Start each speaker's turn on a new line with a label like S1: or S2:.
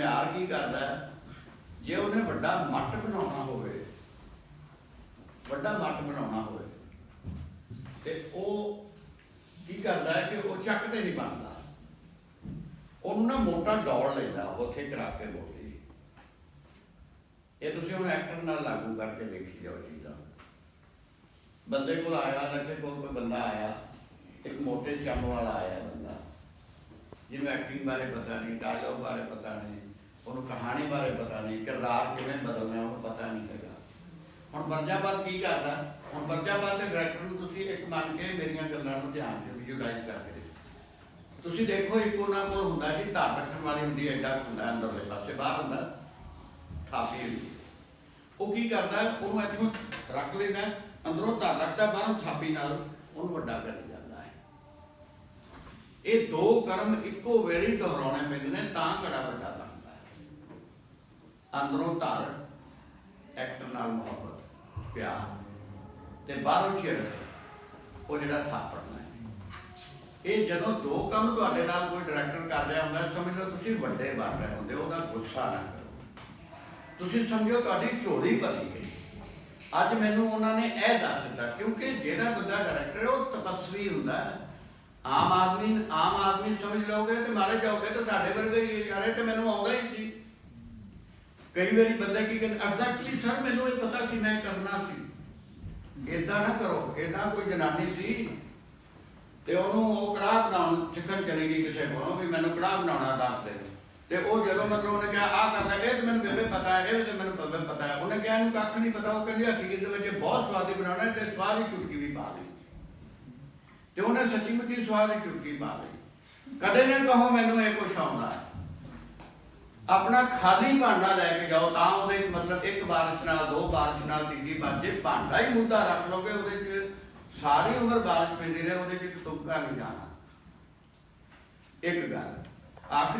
S1: ਘੁਮਿਆਰ ਕੀ ਕਰਦਾ ਜੇ ਉਹਨੇ ਵੱਡਾ ਮੱਟ ਬਣਾਉਣਾ ਹੋਵੇ, ਵੱਡਾ ਮੱਟ ਬਣਾਉਣਾ ਹੋਵੇ, ਤੇ ਉਹ ਕੀ ਕਰਦਾ ਹੈ ਕਿ ਉਹ ਚੱਕ ਤੇ ਨਹੀਂ ਬਣਦਾ। ਉਹਨੂੰ ਨਾ ਮੋਟਾ ਡੌਲ ਲੈਂਦਾ ਉੱਥੇ ਕਰਾ ਕੇ ਮੋਟੀ। ਇਹ ਤੁਸੀਂ ਹੁਣ ਐਕਟਰ ਨਾਲ ਲਾਗੂ ਕਰਕੇ ਦੇਖੀ ਜਾਓ ਚੀਜ਼ਾਂ। ਬੰਦੇ ਕੋਲ ਆਇਆ, ਲੱਗੇ ਕੋਲ ਕੋਈ ਬੰਦਾ ਆਇਆ, ਇੱਕ ਮੋਟੇ ਚੰਮ ਵਾਲਾ ਆਇਆ ਬੰਦਾ। ਜਿਹਨੂੰ ਐਕਟਿੰਗ ਬਾਰੇ ਪਤਾ ਨਹੀਂ ਡਾਇਲੌਗ ਬਾਰੇ ਪਤਾ ਨਹੀਂ। ਉਹਨੂੰ ਕਹਾਣੀ ਬਾਰੇ ਪਤਾ ਨਹੀਂ, ਕਿਰਦਾਰ ਕਿਵੇਂ ਬਦਲਣਾ ਉਹਨੂੰ ਪਤਾ ਨਹੀਂ ਹੈਗਾ। ਹੁਣ ਵਰਜਾਬਾਦ ਕੀ ਕਰਦਾ? ਹੁਣ ਵਰਜਾਬਾਦ ਦੇ ਡਾਇਰੈਕਟਰ ਨੂੰ ਤੁਸੀਂ ਇੱਕ ਮੰਨ ਕੇ ਮੇਰੀਆਂ ਗੱਲਾਂ ਨੂੰ ਧਿਆਨ ਚ ਵਿਜ਼ੂਅਲਾਈਜ਼ ਕਰਕੇ ਤੁਸੀਂ ਦੇਖੋ, ਇੱਕ ਉਹਨਾਂ ਕੋਲ ਹੁੰਦਾ ਜੀ, ਧਾਰ ਰੱਖਣ ਵਾਲੀ ਹੁੰਦੀ ਹੈ ਐਡਾ ਹੁੰਦਾ ਅੰਦਰਲੇ ਪਾਸੇ, ਬਾਹਰ ਹੁੰਦਾ ਥਾਪੀ ਹੁੰਦੀ ਉਹ ਕੀ ਕਰਦਾ? ਉਹਨੂੰ ਇੱਥੋਂ ਰੱਖ ਲੈਂਦਾ, ਅੰਦਰੋਂ ਧਾਰ ਰੱਖਦਾ, ਬਾਹਰੋਂ ਥਾਪੀ ਨਾਲ ਉਹਨੂੰ ਵੱਡਾ ਕਰੀ ਜਾਂਦਾ ਹੈ। ਇਹ ਦੋ ਕਰਮ ਇੱਕੋ ਵੇਲੇ ਦੁਹਰਾਉਣੇ ਪੈਂਦੇ ਨੇ, ਤਾਂ ਕੜਾ ਵੱਡਾ ਬਣਦਾ ਅੰਦਰੋਂ ਧਾਰ ਐਕਟਰ ਨਾਲ ਮੁਹੱਬਤ, ਪਿਆਰ ਤੇ ਬਾਹਰੋਂ ਸ਼ਿਰਕ, ਉਹ ਜਿਹੜਾ ਥਾਪੜਨਾ ਇਹ ਜਦੋਂ ਦੋ ਕੰਮ ਤੁਹਾਡੇ ਨਾਲ ਕੋਈ ਡਾਇਰੈਕਟਰ ਕਰ ਰਿਹਾ ਹੁੰਦਾ, ਸਮਝ ਲਓ ਤੁਸੀਂ ਵੱਡੇ ਬਣ ਰਹੇ ਹੁੰਦੇ ਉਹਦਾ ਗੁੱਸਾ ਨਾ ਕਰੋ। ਤੁਸੀਂ ਸਮਝੋ ਤੁਹਾਡੀ ਝੋਲੀ ਭਰੀ ਗਈ ਅੱਜ ਮੈਨੂੰ ਉਹਨਾਂ ਨੇ ਇਹ ਦੱਸ ਦਿੱਤਾ, ਕਿਉਂਕਿ ਜਿਹੜਾ ਬੰਦਾ ਡਾਇਰੈਕਟਰ ਉਹ ਤਪਸਵੀ ਹੁੰਦਾ ਆਮ ਆਦਮੀ ਆਮ ਆਦਮੀ ਸਮਝ ਲਓਗੇ ਤੇ ਮਾਰੇ ਜਾਓਗੇ ਤੇ ਸਾਡੇ ਵਰਗੇ ਯਾਰੇ ਤੇ ਮੈਨੂੰ ਆਉਂਦਾ ਹੀ ਸੀ। ਕਈ ਵਾਰੀ ਬੰਦਾ ਕੀ ਕਹਿੰਦਾ ਐਗਜ਼ੈਕਟਲੀ ਸਰ ਮੈਨੂੰ ਇਹ ਪਤਾ ਸੀ, ਮੈਂ ਕਰਨਾ ਸੀ। ਇਦਾਂ ਨਾ ਕਰੋ ਇਦਾਂ ਕੋਈ ਜਨਾਨੀ ਸੀ ਤੇ ਉਹਨੂੰ ਉਹ ਕੜਾਹ ਬਣਾਉਣ ਸਿੱਖਣ ਚਲੀ ਗਈ ਕਿਸੇ ਕੋਲੋਂ ਵੀ ਮੈਨੂੰ ਕੜਾਹ ਬਣਾਉਣਾ ਦੱਸ ਦੇ। ਤੇ ਉਹ ਜਦੋਂ ਮਤਲਬ ਉਹਨੇ ਕਿਹਾ, ਆਹ ਕਰਦਾ, ਇਹ ਤੇ ਮੈਨੂੰ ਬੇਬੇ ਪਤਾ ਹੈ, ਇਹ ਤੇ ਮੈਨੂੰ ਬੇਬੇ ਪਤਾ ਹੈ। ਉਹਨੇ ਕਿਹਾ, ਇਹਨੂੰ ਕੱਖ ਨਹੀਂ ਪਤਾ। ਉਹ ਕਹਿੰਦੀ, ਹਕੀਕਤ ਵਿੱਚ ਬਹੁਤ ਸਵਾਦੀ ਬਣਾਉਣਾ ਹੈ ਤੇ ਸਵਾਦ ਹੀ ਚੁਟਕੀ ਵੀ ਪਾ ਲਈ। ਤੇ ਉਹਨੇ ਸੱਚੀ ਮੁੱਚੀ ਸਵਾਦ ਹੀ ਚੁਟਕੀ ਪਾ ਲਈ। ਕਦੇ ਨਾ ਕਹੋ ਮੈਨੂੰ ਇਹ ਕੁਛ ਆਉਂਦਾ। ਆਪਣਾ ਖਾਲੀ ਭਾਂਡਾ ਲੈ ਕੇ ਜਾਓ, ਤਾਂ ਉਹਦੇ ਵਿੱਚ ਮਤਲਬ ਇੱਕ ਬਾਰਿਸ਼ ਨਾਲ, ਦੋ ਬਾਰਿਸ਼ ਨਾਲ ਤੀਜੀ ਬਾਰਿਸ਼ ਭਾਂਡਾ ਹੀ ਮੁੱਦਾ ਰੱਖ ਲਓਗੇ ਉਹਦੇ ਚ ਸਾਰੀ ਉਮਰ ਬਾਰਿਸ਼ ਪੈਂਦੀ ਰਹੇ, ਉਹਦੇ ਚ ਇੱਕ ਤੁਪਕਾ ਨਹੀਂ ਜਾਣਾ। ਇੱਕ ਗੱਲ, ਆਖਰੀ